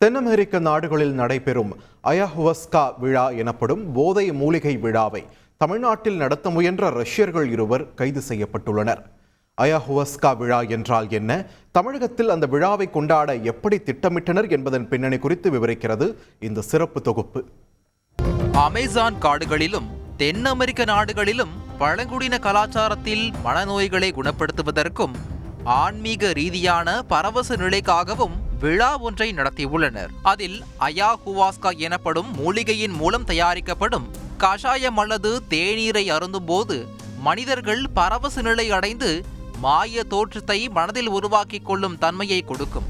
தென் அமெரிக்க நாடுகளில் நடைபெறும் அயஹுவஸ்கா விழா எனப்படும் போதை மூலிகை விழாவை தமிழ்நாட்டில் நடத்த முயன்ற ரஷ்யர்கள் இருவர் கைது செய்யப்பட்டுள்ளனர். அயஹுவஸ்கா விழா என்றால் என்ன? தமிழகத்தில் அந்த விழாவை கொண்டாட எப்படி திட்டமிட்டனர் என்பதன் பின்னணி குறித்து விவரிக்கிறது இந்த சிறப்பு தொகுப்பு. அமேசான் காடுகளிலும் தென் அமெரிக்க நாடுகளிலும் பழங்குடியின கலாச்சாரத்தில் மனநோய்களை குணப்படுத்துவதற்கும் ஆன்மீக ரீதியான பரவச நிலைக்காகவும் விழா ஒன்றை நடத்தியுள்ளனர். அதில் அயா ஹுவாஸ்கா எனப்படும் மூலிகையின் மூலம் தயாரிக்கப்படும் கஷாயம் அல்லது தேநீரை அருந்தும்போது மனிதர்கள் பரவச நிலை அடைந்து மாய தோற்றத்தை மனதில் உருவாக்கிக் கொள்ளும் தன்மையை கொடுக்கும்.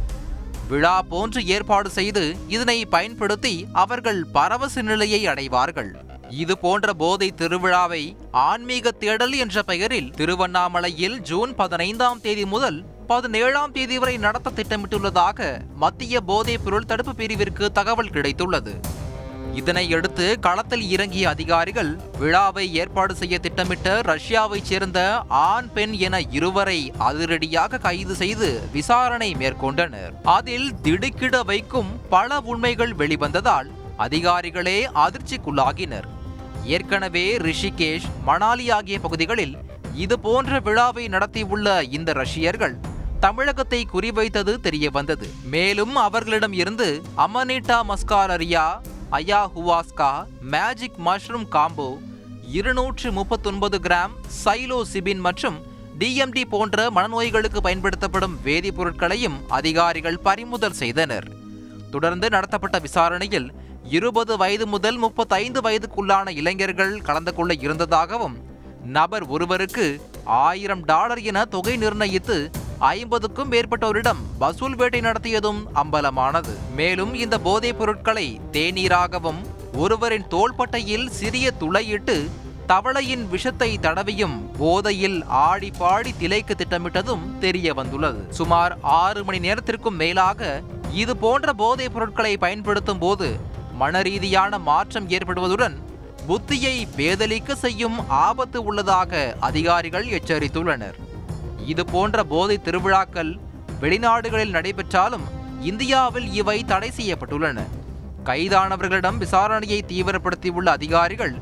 விழா போன்று ஏற்பாடு செய்து இதனை பயன்படுத்தி அவர்கள் பரவச நிலையை அடைவார்கள். இது போன்ற போதை திருவிழாவை ஆன்மீக தேடல் என்ற பெயரில் திருவண்ணாமலையில் ஜூன் பதினைந்தாம் தேதி முதல் பதினேழாம் தேதி வரை நடத்த திட்டமிட்டுள்ளதாக மத்திய போதைப் பொருள் தடுப்பு பிரிவிற்கு தகவல் கிடைத்துள்ளது. இதனையடுத்து களத்தில் இறங்கிய அதிகாரிகள் விழாவை ஏற்பாடு செய்ய திட்டமிட்ட ரஷ்யாவைச் சேர்ந்த ஆண் பெண் என இருவரை அதிரடியாக கைது செய்து விசாரணை மேற்கொண்டனர். அதில் திடுக்கிட வைக்கும் பல உண்மைகள் வெளிவந்ததால் அதிகாரிகளே அதிர்ச்சிக்குள்ளாகினர். ஏற்கனவே ரிஷிகேஷ் மணாலி ஆகிய பகுதிகளில் இது போன்ற விழாவை நடத்தியுள்ள இந்த ரஷ்யர்கள் தமிழகத்தை குறிவைத்தது தெரிய வந்தது மேலும் அவர்களிடம் இருந்து amanita muscaria ayahuasca magic mushroom combo இருநூற்று முப்பத்தொன்பது கிராம் சைலோ சிபின் மற்றும் டிஎம்டி போன்ற மனநோய்களுக்கு பயன்படுத்தப்படும் வேதிப்பொருட்களையும் அதிகாரிகள் பறிமுதல் செய்தனர். தொடர்ந்து நடத்தப்பட்ட விசாரணையில் இருபது வயது முதல் முப்பத்தைந்து வயதுக்குள்ளான இளைஞர்கள் கலந்து கொள்ள இருந்ததாகவும் நபர் ஒருவருக்கு ஆயிரம் டாலர் என தொகை நிர்ணயித்து ஐம்பதுக்கும் மேற்பட்டோரிடம் வசூல் வேட்டை நடத்தியதும் அம்பலமானது. மேலும் இந்த போதைப் பொருட்களை தேநீராகவும் ஒருவரின் தோள்பட்டையில் சிறிய துளையிட்டு தவளையின் விஷத்தை தடவியும் போதையில் ஆடி பாடி திளைக்க திட்டமிட்டதும் தெரிய வந்துள்ளது சுமார் ஆறு மணி நேரத்திற்கும் மேலாக இது போன்ற போதைப் பொருட்களை பயன்படுத்தும் போது மனரீதியான மாற்றம் ஏற்படுவதுடன் புத்தியை பேதலிக்க செய்யும் ஆபத்து உள்ளதாக அதிகாரிகள் எச்சரித்துள்ளனர். இது போன்ற போதை திருவிழாக்கள் வெளிநாடுகளில் நடைபெற்றாலும் இந்தியாவில் இவை தடை செய்யப்பட்டுள்ளன. கைதானவர்களிடம் விசாரணையை தீவிரப்படுத்தியுள்ள அதிகாரிகள்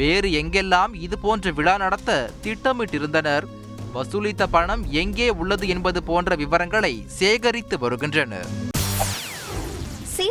வேறு எங்கெல்லாம் இது போன்ற விழா நடத்த திட்டமிட்டிருந்தனர்? வசூலித்த பணம் எங்கே உள்ளது என்பது போன்ற விவரங்களை சேகரித்து வருகின்றனர்.